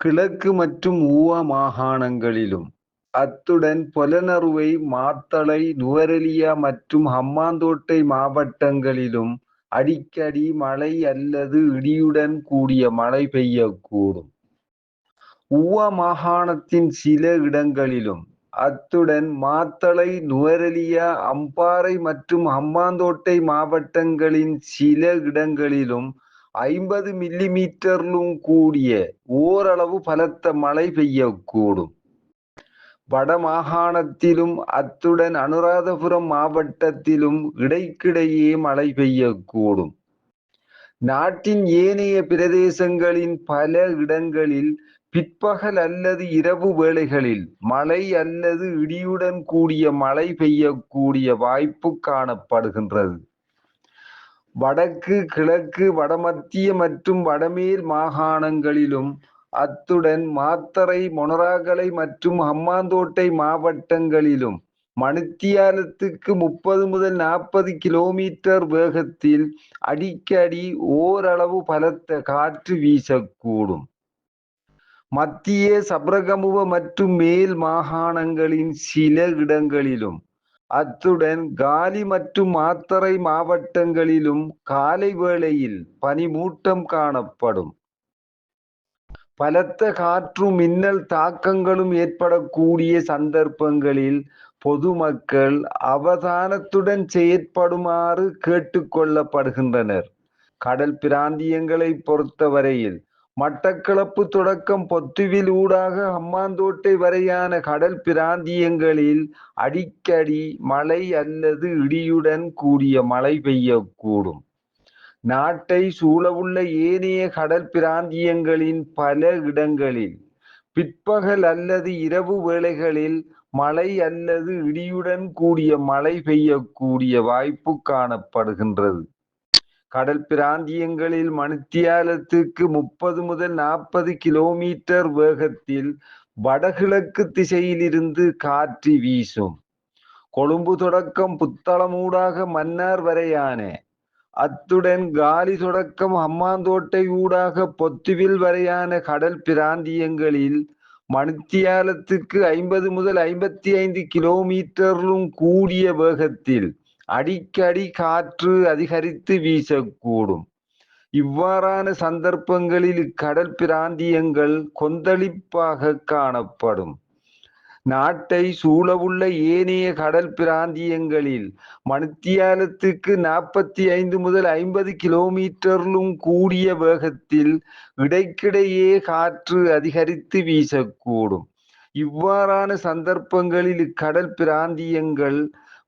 கிழக்கு மற்றும் ஊவா மாகாணங்களிலும். அத்துடன் பொலனறுவை மாத்தளை நுவரெலியா மற்றும் ஹம்மாந்தோட்டை மாவட்டங்களிலும் அடிக்கடி மழை அல்லது இடியுடன் கூடிய மழை பெய்யக்கூடும். ஊவா மாகாணத்தின் சில இடங்களிலும் அத்துடன் மாத்தளை நுவரெலியா அம்பாறை மற்றும் ஹம்பாந்தோட்டை மாவட்டங்களின் சில இடங்களிலும் ஐம்பது மில்லிமீட்டரிலும் கூடிய ஓரளவு பலத்த மழை பெய்யக்கூடும். வடமாகாணத்திலும் அத்துடன் அனுராதபுரம் மாவட்டத்திலும் இடைக்கிடையே மழை பெய்யக்கூடும். நாட்டின் ஏனைய பிரதேசங்களின் பல இடங்களில் பிற்பகல் அல்லது இரவு வேளைகளில் மழை அல்லது இடியுடன் கூடிய மழை பெய்யக்கூடிய வாய்ப்பு காணப்படுகின்றது. வடக்கு கிழக்கு வடமத்திய மற்றும் வடமேல் மாகாணங்களிலும் அத்துடன் மாத்தறை மொனராகலை மற்றும் ஹம்மாந்தோட்டை மாவட்டங்களிலும் மணித்தியாலத்துக்கு முப்பது முதல் நாற்பது கிலோமீட்டர் வேகத்தில் அடிக்கடி ஓரளவு பலத்த காற்று வீசக்கூடும். மத்திய சப்ரகமுவ மற்றும் மேல் மாகாணங்களின் சில இடங்களிலும் அத்துடன் காலி மற்றும் மாத்தறை மாவட்டங்களிலும் காலை வேளையில் பனிமூட்டம் காணப்படும். பலத்த காற்றும் மின்னல் தாக்கங்களும் ஏற்படக்கூடிய சந்தர்ப்பங்களில் பொதுமக்கள் அவதானத்துடன் செயற்படுமாறு கேட்டுக்கொள்ளப்படுகின்றனர் கடல் பிராந்தியங்களை பொறுத்தவரையில் மட்டக்களப்பு தொடக்கம் பொத்துவில் ஊடாக ஹம்மாந்தோட்டை வரையான கடல் பிராந்தியங்களில் அடிக்கடி மழை அல்லது இடியுடன் கூடிய மழை பெய்யக்கூடும். நாட்டை சூழவுள்ள ஏனைய கடல் பிராந்தியங்களின் பல இடங்களில் பிற்பகல் அல்லது இரவு வேளைகளில் மழை அல்லது இடியுடன் கூடிய மழை பெய்யக்கூடிய வாய்ப்பு காணப்படுகின்றது. கடல் பிராந்தியங்களில் மணித்தியாலத்துக்கு முப்பது முதல் நாற்பது கிலோமீட்டர் வேகத்தில் வடகிழக்கு திசையிலிருந்து காற்று வீசும். கொழும்பு தொடக்கம் புத்தளமூடாக மன்னார் வரையான. அத்துடன் காலி தொடக்கம் அம்மாந்தோட்டை ஊடாக பொத்துவில் வரையான கடல் பிராந்தியங்களில் மணித்தியாலத்துக்கு ஐம்பது முதல் ஐம்பத்தி ஐந்து கிலோமீட்டரிலும் கூடிய வேகத்தில் அடிக்கடி காற்று அதிகரித்து வீசக்கூடும். இவ்வாறான சந்தர்ப்பங்களில் கடல் பிராந்தியங்கள் கொந்தளிப்பாக காணப்படும். நாட்டை சூழவுள்ள ஏனைய கடல் பிராந்தியங்களில் மணித்தியாலத்துக்கு நாற்பத்தி ஐந்து முதல் ஐம்பது கிலோமீட்டரிலும் கூடிய வேகத்தில் இடைக்கிடையே காற்று அதிகரித்து வீசக்கூடும். இவ்வாறான சந்தர்ப்பங்களில் கடல் பிராந்தியங்கள்